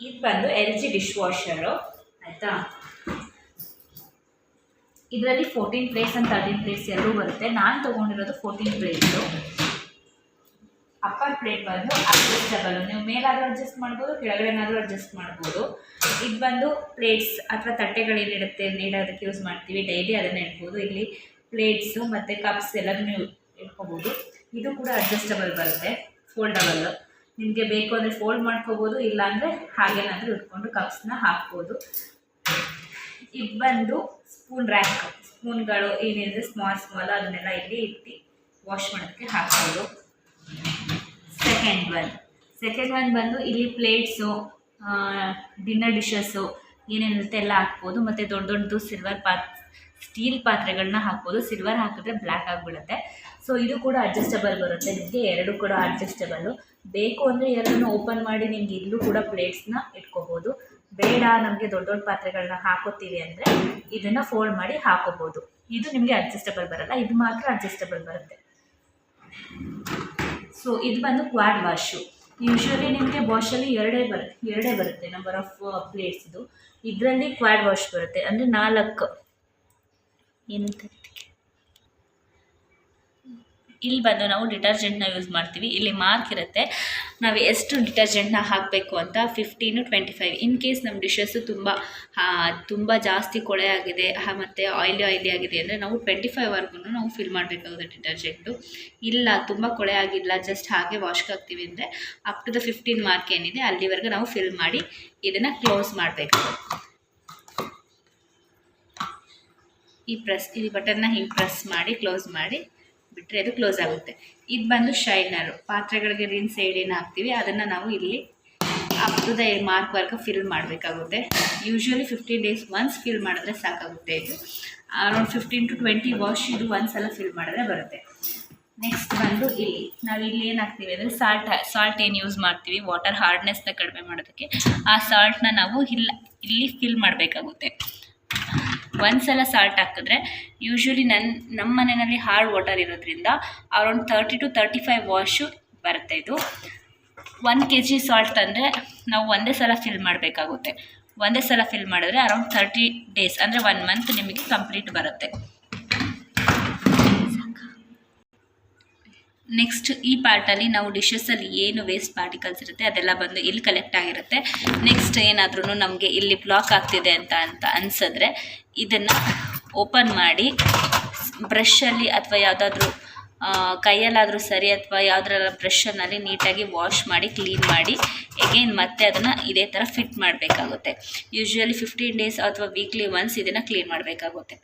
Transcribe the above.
ಇದು ಬಂದು L G dish washer ಆಯಿತಾ? ಇದರಲ್ಲಿ fourteen place and thirteen place ಎರಡೂ ಬರುತ್ತೆ. ನಾನು ತೊಗೊಂಡಿರೋದು ಫೋರ್ಟೀನ್ ಪ್ಲೇಸು ಅಪ್ಪರ್ ಪ್ಲೇಟ್ ಬಂದು ಅಡ್ಜಸ್ಟಬಲ್ ನೀವು ಮೇಲಾದರೂ ಅಡ್ಜಸ್ಟ್ ಮಾಡ್ಬೋದು, ಕೆಳಗಡೆನಾದರೂ ಅಡ್ಜಸ್ಟ್ ಮಾಡ್ಬೋದು. ಇದು ಬಂದು ಪ್ಲೇಟ್ಸ್ ಅಥವಾ ತಟ್ಟೆಗಳೇನಿರುತ್ತೆ ನೀಡೋದಕ್ಕೆ ಯೂಸ್ ಮಾಡ್ತೀವಿ. ಡೈಲಿ ಅದನ್ನು ಇಡ್ಬೋದು. ಇಲ್ಲಿ ಪ್ಲೇಟ್ಸು ಮತ್ತು ಕಪ್ಸ್ ಎಲ್ಲದನ್ನೂ ಇಟ್ಕೋಬೋದು ಇದು ಕೂಡ ಅಡ್ಜಸ್ಟಬಲ್ ಬರುತ್ತೆ. ಫೋಲ್ಡಬಲ್ ನಿಮಗೆ ಬೇಕು ಅಂದರೆ ಫೋಲ್ಡ್ ಮಾಡ್ಕೋಬೋದು, ಇಲ್ಲಾಂದರೆ ಹಾಗೇನಾದರೂ ಇಟ್ಕೊಂಡು ಕಪ್ಸ್ನ ಹಾಕ್ಬೋದು. ಇದು ಬಂದು ಸ್ಪೂನ್ ರ್ಯಾಕ್ ಸ್ಪೂನ್ಗಳು ಏನಿದೆ ಸ್ಮಾಲ್ ಸ್ಮಾಲ್ ಅದನ್ನೆಲ್ಲ ಇಲ್ಲಿ ಇಟ್ಟು ವಾಶ್ ಮಾಡೋದಕ್ಕೆ ಹಾಕ್ಬೋದು. ಸೆಕೆಂಡ್ ಒನ್ ಸೆಕೆಂಡ್ ಒನ್ ಬಂದು ಇಲ್ಲಿ ಪ್ಲೇಟ್ಸು ಡಿನ್ನರ್ ಡಿಶಸ್ಸು ಏನೇನಿರುತ್ತೆ ಎಲ್ಲ ಹಾಕ್ಬೋದು. ಮತ್ತು ದೊಡ್ಡ ದೊಡ್ಡದು ಸಿಲ್ವರ್ ಪಾತ್ ಸ್ಟೀಲ್ ಪಾತ್ರೆಗಳನ್ನ ಹಾಕ್ಬೋದು ಸಿಲ್ವರ್ ಹಾಕಿದ್ರೆ ಬ್ಲ್ಯಾಕ್ ಆಗಿಬಿಡುತ್ತೆ. ಸೊ ಇದು ಕೂಡ ಅಡ್ಜಸ್ಟಬಲ್ ಬರುತ್ತೆ. ನಿಮಗೆ ಎರಡು ಕೂಡ ಅಡ್ಜಸ್ಟಬಲ್ಲು ಬೇಕು ಅಂದರೆ ಎರಡನ್ನೂ ಓಪನ್ ಮಾಡಿ ನಿಮ್ಗೆ ಇಲ್ಲೂ ಕೂಡ ಪ್ಲೇಟ್ಸ್ನ ಇಟ್ಕೋಬೋದು. ಬೇಡ ನಮಗೆ ದೊಡ್ಡ ದೊಡ್ಡ ಪಾತ್ರೆಗಳನ್ನ ಹಾಕೋತೀವಿ ಅಂದರೆ ಇದನ್ನು ಫೋಲ್ಡ್ ಮಾಡಿ ಹಾಕೋಬೋದು. ಇದು ನಿಮಗೆ ಅಡ್ಜಸ್ಟಬಲ್ ಬರಲ್ಲ, ಇದು ಮಾತ್ರ ಅಡ್ಜಸ್ಟಬಲ್ ಬರುತ್ತೆ. ಸೊ ಇದು ಬಂದು ಕ್ವಾಡ್ ವಾಶು ಯೂಶ್ವಲಿ ನಿಮಗೆ ವಾಶಲ್ಲಿ ಎರಡೇ ಬರುತ್ತೆ ಎರಡೇ ಬರುತ್ತೆ ನಂಬರ್ ಆಫ್ ಪ್ಲೇಟ್ಸ್ದು ಇದರಲ್ಲಿ ಕ್ವಾಡ್ ವಾಶ್ ಬರುತ್ತೆ. ಅಂದರೆ ನಾಲ್ಕು ಏನಂತ ಇಲ್ಲಿ ಬಂದು ನಾವು ಡಿಟರ್ಜೆಂಟ್ನ ಯೂಸ್ ಮಾಡ್ತೀವಿ. ಇಲ್ಲಿ ಮಾರ್ಕ್ ಇರುತ್ತೆ. ನಾವು ಎಷ್ಟು ಡಿಟರ್ಜೆಂಟ್ನ ಹಾಕಬೇಕು ಅಂತ fifteen twenty five in case ನಮ್ಮ ಡಿಶಸ್ಸು ತುಂಬ ತುಂಬ ಜಾಸ್ತಿ ಕೊಳೆ ಆಗಿದೆ ಮತ್ತು ಆಯಿಲಿ ಆಯಿಲಿ ಆಗಿದೆ ಅಂದರೆ ನಾವು ಟ್ವೆಂಟಿ ಫೈವ್ವರೆಗೂ ನಾವು ಫಿಲ್ ಮಾಡಬೇಕಾಗುತ್ತೆ ಡಿಟರ್ಜೆಂಟು ಇಲ್ಲ, ತುಂಬ ಕೊಳೆ ಆಗಿಲ್ಲ ಜಸ್ಟ್ ಹಾಗೆ ವಾಶ್ಗೆ ಹಾಕ್ತೀವಿ ಅಂದರೆ up to the fifteen mark ಏನಿದೆ, ಅಲ್ಲಿವರೆಗೂ ನಾವು ಫಿಲ್ ಮಾಡಿ ಇದನ್ನು ಕ್ಲೋಸ್ ಮಾಡಬೇಕು. ಈ ಪ್ರೆಸ್, ಈ ಬಟನ್ನ ಹಿಂಗೆ ಪ್ರೆಸ್ ಮಾಡಿ ಕ್ಲೋಸ್ ಮಾಡಿ ಬಿಟ್ಟರೆ ಅದು ಕ್ಲೋಸ್ ಆಗುತ್ತೆ. ಇದು ಬಂದು ಶೈನರು ಪಾತ್ರೆಗಳಿಗೆ ರಿನ್ ಸೈಡ್ ಏನು ಹಾಕ್ತೀವಿ, ಅದನ್ನು ನಾವು ಇಲ್ಲಿ ಅಪ್ ಟು ದ ಮಾರ್ಕ್ವರೆಗೂ ಫಿಲ್ ಮಾಡಬೇಕಾಗುತ್ತೆ. Usually fifteen days once fill ಮಾಡಿದ್ರೆ ಸಾಕಾಗುತ್ತೆ ಇದು. Around fifteen to twenty wash ಇದು ಒಂದ್ಸಲ ಫಿಲ್ ಮಾಡಿದ್ರೆ ಬರುತ್ತೆ. ನೆಕ್ಸ್ಟ್ ಬಂದು ಇಲ್ಲಿ, ನಾವು ಇಲ್ಲಿ ಏನು ಹಾಕ್ತೀವಿ ಅಂದರೆ ಸಾಲ್ಟ್ ಸಾಲ್ಟ್ ಏನು ಯೂಸ್ ಮಾಡ್ತೀವಿ? ವಾಟರ್ ಹಾರ್ಡ್ನೆಸ್ನ ಕಡಿಮೆ ಮಾಡೋದಕ್ಕೆ. ಆ ಸಾಲ್ಟ್ನ ನಾವು ಇಲ್ಲ, ಇಲ್ಲಿ ಫಿಲ್ ಮಾಡಬೇಕಾಗುತ್ತೆ. ಒಂದ್ಸಲ ಸಾಲ್ಟ್ ಹಾಕಿದ್ರೆ ಯೂಶ್ವಲಿ ನನ್ನ ನಮ್ಮ ಮನೆಯಲ್ಲಿ ಹಾರ್ಡ್ ವಾಟರ್ ಇರೋದ್ರಿಂದ around thirty to thirty five wash ಬರುತ್ತೆ ಇದು. ಒನ್ ಕೆ ಜಿ ಸಾಲ್ಟ್ ತಂದರೆ ನಾವು ಒಂದೇ ಸಲ ಫಿಲ್ ಮಾಡಬೇಕಾಗುತ್ತೆ. ಒಂದೇ ಸಲ ಫಿಲ್ ಮಾಡಿದ್ರೆ ಅರೌಂಡ್ ತರ್ಟಿ ಡೇಸ್ ಅಂದರೆ ಒನ್ ಮಂತ್ ನಿಮಗೆ ಕಂಪ್ಲೀಟ್ ಬರುತ್ತೆ. ನೆಕ್ಸ್ಟ್ ಈ ಪಾರ್ಟಲ್ಲಿ ನಾವು ಡಿಶಸಲ್ಲಿ ಏನು ವೇಸ್ಟ್ ಪಾರ್ಟಿಕಲ್ಸ್ ಇರುತ್ತೆ ಅದೆಲ್ಲ ಬಂದು ಇಲ್ಲಿ ಕಲೆಕ್ಟ್ ಆಗಿರುತ್ತೆ. ನೆಕ್ಸ್ಟ್ ಏನಾದ್ರೂ ನಮಗೆ ಇಲ್ಲಿ ಬ್ಲಾಕ್ ಆಗ್ತಿದೆ ಅಂತ ಅಂತ ಅನಿಸಿದ್ರೆ ಇದನ್ನು ಓಪನ್ ಮಾಡಿ ಬ್ರಷಲ್ಲಿ ಅಥವಾ ಯಾವುದಾದ್ರೂ ಕೈಯಲ್ಲಾದರೂ ಸರಿ ಅಥವಾ ಯಾವುದ್ರಾರ ಬ್ರಷನ್ನಲ್ಲಿ ನೀಟಾಗಿ ವಾಶ್ ಮಾಡಿ ಕ್ಲೀನ್ ಮಾಡಿ ಎಗೈನ್ ಮತ್ತೆ ಅದನ್ನು ಇದೇ ಥರ ಫಿಟ್ ಮಾಡಬೇಕಾಗುತ್ತೆ. ಯೂಶ್ವಲಿ ಫಿಫ್ಟೀನ್ ಡೇಸ್ ಅಥವಾ ವೀಕ್ಲಿ ಒನ್ಸ್ ಇದನ್ನು ಕ್ಲೀನ್ ಮಾಡಬೇಕಾಗುತ್ತೆ.